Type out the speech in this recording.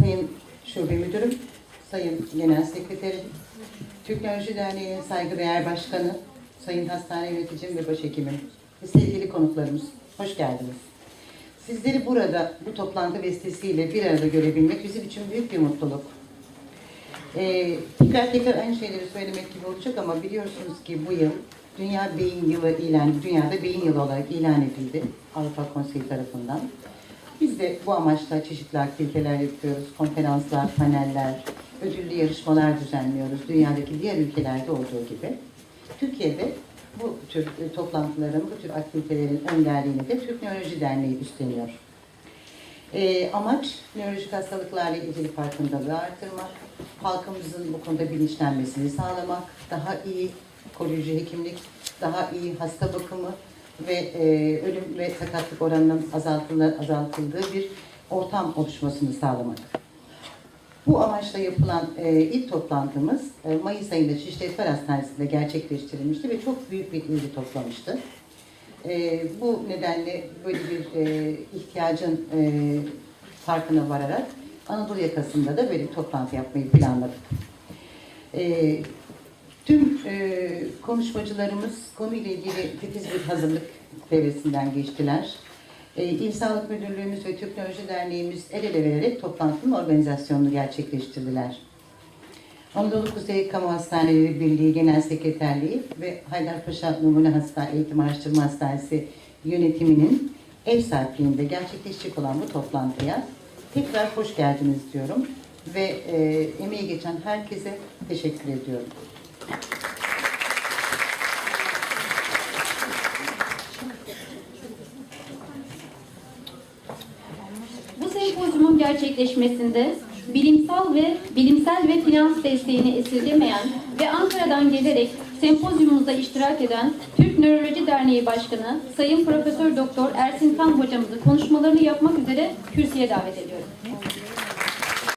Sayın Şube Müdürüm, Sayın Genel Sekreterim, Türk Nöroloji Derneği'nin saygıdeğer başkanı, Sayın Hastane Yöneticim ve Başhekimim ve sevgili konuklarımız, hoş geldiniz. Sizleri burada bu toplantı vesilesiyle bir arada görebilmek bizim için büyük bir mutluluk. Ee, tekrar tekrar aynı şeyleri söylemek gibi olacak ama biliyorsunuz ki bu yıl Dünya Beyin Yılı ilan, dünyada beyin yılı olarak ilan edildi Avrupa Konseyi tarafından. Biz de bu amaçla çeşitli aktiviteler yapıyoruz. Konferanslar, paneller, ödüllü yarışmalar düzenliyoruz. Dünyadaki diğer ülkelerde olduğu gibi. Türkiye'de bu tür e, toplantıların, bu tür aktivitelerin önderliğini de Türk Nöroloji Derneği üstleniyor. E, amaç nörolojik hastalıklarla ilgili farkındalığı artırmak, halkımızın bu konuda bilinçlenmesini sağlamak, daha iyi koruyucu hekimlik, daha iyi hasta bakımı ve e, ölüm ve sakatlık oranının azaltıldığı, azaltıldığı bir ortam oluşmasını sağlamak. Bu amaçla yapılan e, ilk toplantımız e, Mayıs ayında Şişli Etfer Hastanesi'nde gerçekleştirilmişti ve çok büyük bir ilgi toplamıştı. E, bu nedenle böyle bir e, ihtiyacın e, farkına vararak Anadolu yakasında da böyle bir toplantı yapmayı planladık. E, tüm e, konuşmacılarımız konuyla ilgili titiz bir hazırlık devresinden geçtiler. E, İl Müdürlüğümüz ve Türk Nöroloji Derneğimiz el ele vererek toplantının organizasyonunu gerçekleştirdiler. Anadolu Kuzey Kamu Hastaneleri Birliği Genel Sekreterliği ve Haydarpaşa Numune Hasta Eğitim Araştırma Hastanesi yönetiminin ev sahipliğinde gerçekleşecek olan bu toplantıya tekrar hoş geldiniz diyorum ve e, emeği geçen herkese teşekkür ediyorum. Bu sempozyumun gerçekleşmesinde bilimsel ve bilimsel ve finans desteğini esirgemeyen ve Ankara'dan gelerek sempozyumumuzda iştirak eden Türk Nöroloji Derneği Başkanı Sayın Profesör Doktor Ersin Tan hocamızı konuşmalarını yapmak üzere kürsüye davet ediyorum.